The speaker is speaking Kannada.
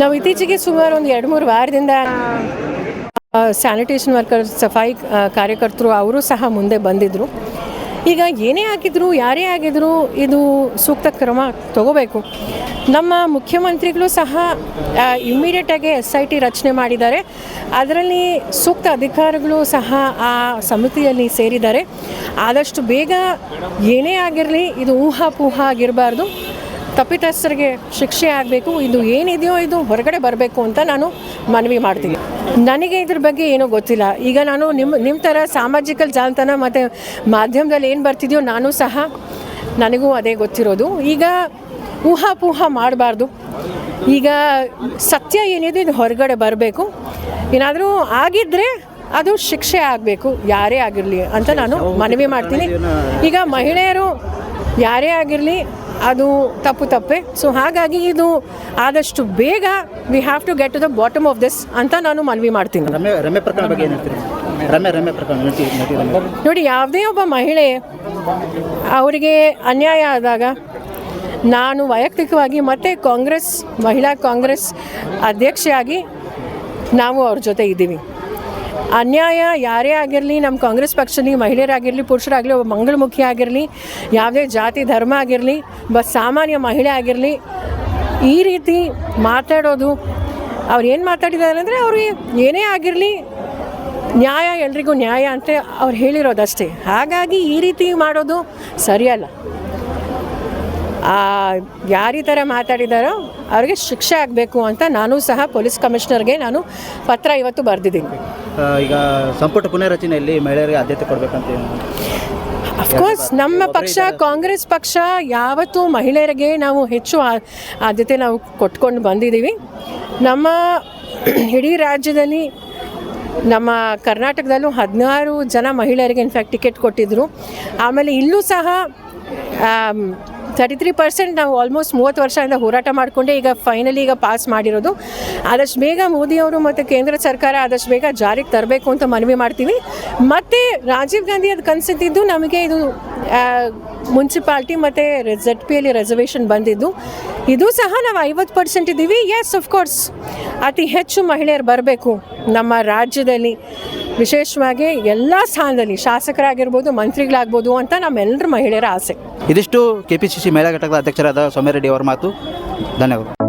ನಾವು ಇತ್ತೀಚೆಗೆ ಸುಮಾರು ಒಂದು ಎರಡು ಮೂರು ವಾರದಿಂದ ಸ್ಯಾನಿಟೇಷನ್ ವರ್ಕರ್ಸ್ ಸಫಾಯಿ ಕಾರ್ಯಕರ್ತರು ಅವರು ಸಹ ಮುಂದೆ ಬಂದಿದ್ದರು ಈಗ ಏನೇ ಆಗಿದ್ರು, ಯಾರೇ ಆಗಿದ್ರು ಇದು ಸೂಕ್ತ ಕ್ರಮ ತಗೋಬೇಕು. ನಮ್ಮ ಮುಖ್ಯಮಂತ್ರಿಗಳು ಸಹ ಇಮ್ಮಿಡಿಯೇಟಾಗಿ ಎಸ್ ಐ ಟಿ ರಚನೆ ಮಾಡಿದ್ದಾರೆ. ಅದರಲ್ಲಿ ಸೂಕ್ತ ಅಧಿಕಾರಿಗಳು ಸಹ ಆ ಸಮಿತಿಯಲ್ಲಿ ಸೇರಿದ್ದಾರೆ. ಆದಷ್ಟು ಬೇಗ ಏನೇ ಆಗಿರಲಿ, ಇದು ಊಹಾಪೂಹ ಆಗಿರಬಾರ್ದು. ತಪ್ಪಿತಸ್ಥರಿಗೆ ಶಿಕ್ಷೆ ಆಗಬೇಕು, ಇದು ಏನಿದೆಯೋ ಇದು ಹೊರಗಡೆ ಬರಬೇಕು ಅಂತ ನಾನು ಮನವಿ ಮಾಡ್ತೀನಿ. ನನಗೆ ಇದ್ರ ಬಗ್ಗೆ ಏನೂ ಗೊತ್ತಿಲ್ಲ. ಈಗ ನಾನು ನಿಮ್ಮ ನಿಮ್ಮ ಥರ ಸಾಮಾಜಿಕ ಜಾಲತಾಣ ಮತ್ತು ಮಾಧ್ಯಮದಲ್ಲಿ ಏನು ಬರ್ತಿದೆಯೋ ನಾನು ಸಹ ನನಗೂ ಅದೇ ಗೊತ್ತಿರೋದು. ಈಗ ಊಹಾಪೂಹ ಮಾಡಬಾರ್ದು. ಈಗ ಸತ್ಯ ಏನಿದೆ ಇದು ಹೊರಗಡೆ ಬರಬೇಕು. ಏನಾದರೂ ಆಗಿದ್ದರೆ ಅದು ಶಿಕ್ಷೆ ಆಗಬೇಕು, ಯಾರೇ ಆಗಿರಲಿ ಅಂತ ನಾನು ಮನವಿ ಮಾಡ್ತೀನಿ. ಈಗ ಮಹಿಳೆಯರು ಯಾರೇ ಆಗಿರಲಿ ಅದು ತಪ್ಪು ತಪ್ಪೆ. ಸೊ ಹಾಗಾಗಿ ಇದು ಆದಷ್ಟು ಬೇಗ we have to get to the bottom of this ಅಂತ ನಾನು ಮನವಿ ಮಾಡ್ತೀನಿ. ರಮ್ಯ ರಮ್ಯ ಪ್ರಕರಣ ಬಗ್ಗೆ ಏನು ಹೇಳ್ತೀರಿ? ರಮ್ಯ ರಮ್ಯ ಪ್ರಕರಣ ನಟಿ ನಟಿ ರಮ್ಯ. ನೋಡಿ ಯಾವುದೇ ಒಬ್ಬ ಮಹಿಳೆ ಅವರಿಗೆ ಅನ್ಯಾಯ ಆದಾಗ ನಾನು ವೈಯಕ್ತಿಕವಾಗಿ ಮತ್ತೆ ಕಾಂಗ್ರೆಸ್ ಮಹಿಳಾ ಕಾಂಗ್ರೆಸ್ ಅಧ್ಯಕ್ಷೆಯಾಗಿ ನಾವು ಅವ್ರ ಜೊತೆ ಇದ್ದೀವಿ. ಅನ್ಯಾಯ ಯಾರೇ ಆಗಿರಲಿ ನಮ್ಮ ಕಾಂಗ್ರೆಸ್ ಪಕ್ಷದಲ್ಲಿ ಮಹಿಳೆಯರಾಗಿರಲಿ ಪುರುಷರಾಗಲಿ ಒಬ್ಬ ಮಂಗಳಮುಖಿ ಆಗಿರಲಿ ಯಾವುದೇ ಜಾತಿ ಧರ್ಮ ಆಗಿರಲಿ ಒಬ್ಬ ಸಾಮಾನ್ಯ ಮಹಿಳೆ ಆಗಿರಲಿ, ಈ ರೀತಿ ಮಾತಾಡೋದು, ಅವ್ರು ಏನು ಮಾತಾಡಿದ್ದಾರೆ ಅಂದರೆ ಅವರು ಏನೇ ಆಗಿರಲಿ ನ್ಯಾಯ, ಎಲ್ರಿಗೂ ನ್ಯಾಯ ಅಂತ ಅವ್ರು ಹೇಳಿರೋದಷ್ಟೇ. ಹಾಗಾಗಿ ಈ ರೀತಿ ಮಾಡೋದು ಸರಿಯಲ್ಲ. ಯಾರು ಈ ಥರ ಮಾತಾಡಿದಾರೋ ಅವ್ರಿಗೆ ಶಿಕ್ಷೆ ಆಗಬೇಕು ಅಂತ ನಾನು ಸಹ ಪೊಲೀಸ್ ಕಮಿಷನರ್ಗೆ ನಾನು ಪತ್ರ ಇವತ್ತು ಬರೆದಿದ್ದೀನಿ. ಈಗ ಸಂಪುಟ ಪುನರಚನೆಯಲ್ಲಿ ಮಹಿಳೆಯರಿಗೆ ಆದ್ಯತೆ ಕೊಡಬೇಕಂತ? ಅಫ್ಕೋರ್ಸ್ ನಮ್ಮ ಪಕ್ಷ ಕಾಂಗ್ರೆಸ್ ಪಕ್ಷ ಯಾವತ್ತೂ ಮಹಿಳೆಯರಿಗೆ ನಾವು ಹೆಚ್ಚು ಆದ್ಯತೆ ನಾವು ಕೊಟ್ಕೊಂಡು ಬಂದಿದ್ದೀವಿ. ನಮ್ಮ ಇಡೀ ರಾಜ್ಯದಲ್ಲಿ ನಮ್ಮ ಕರ್ನಾಟಕದಲ್ಲೂ ಹದಿನಾರು ಜನ ಮಹಿಳೆಯರಿಗೆ ಇನ್ಫ್ಯಾಕ್ಟ್ ಟಿಕೆಟ್ ಕೊಟ್ಟಿದ್ದರು ಆಮೇಲೆ ಇಲ್ಲೂ ಸಹ ತರ್ಟಿ ತ್ರೀ ಪರ್ಸೆಂಟ್ ನಾವು ಆಲ್ಮೋಸ್ಟ್ ಮೂವತ್ತು ವರ್ಷದಿಂದ ಹೋರಾಟ ಮಾಡಿಕೊಂಡೆ ಈಗ ಫೈನಲಿ ಈಗ ಪಾಸ್ ಮಾಡಿರೋದು. ಆದಷ್ಟು ಬೇಗ ಮೋದಿಯವರು ಮತ್ತು ಕೇಂದ್ರ ಸರ್ಕಾರ ಆದಷ್ಟು ಬೇಗ ಜಾರಿಗೆ ತರಬೇಕು ಅಂತ ಮನವಿ ಮಾಡ್ತೀವಿ. ಮತ್ತು ರಾಜೀವ್ ಗಾಂಧಿ ಅದು ಕನಸಿದ್ದು ನಮಗೆ ಇದು ಮುನ್ಸಿಪಾಲ್ಟಿ ಮತ್ತು ಝಟ್ ಪಿ ಅಲ್ಲಿ ರಿಸರ್ವೇಷನ್ ಬಂದಿದ್ದು. ಇದು ಸಹ ನಾವು ಐವತ್ತು ಪರ್ಸೆಂಟ್ ಇದ್ದೀವಿ. ಎಸ್ ಕೋರ್ಸ್ ಅತಿ ಹೆಚ್ಚು ಮಹಿಳೆಯರು ಬರಬೇಕು ನಮ್ಮ ರಾಜ್ಯದಲ್ಲಿ. ವಿಶೇಷವಾಗಿ ಎಲ್ಲ ಸ್ಥಾನದಲ್ಲಿ ಶಾಸಕರಾಗಿರ್ಬೋದು, ಮಂತ್ರಿಗಳಾಗ್ಬೋದು ಅಂತ ನಮ್ಮೆಲ್ಲರ ಮಹಿಳೆಯರ ಆಸೆ. ಇದಿಷ್ಟು ಕೆ ಪಿ ಸಿ ಸಿ ಮಹಿಳಾ ಘಟಕದ ಅಧ್ಯಕ್ಷರಾದ ಸೌಮ್ಯರೆಡ್ಡಿ ಅವರ ಮಾತು. ಧನ್ಯವಾದ.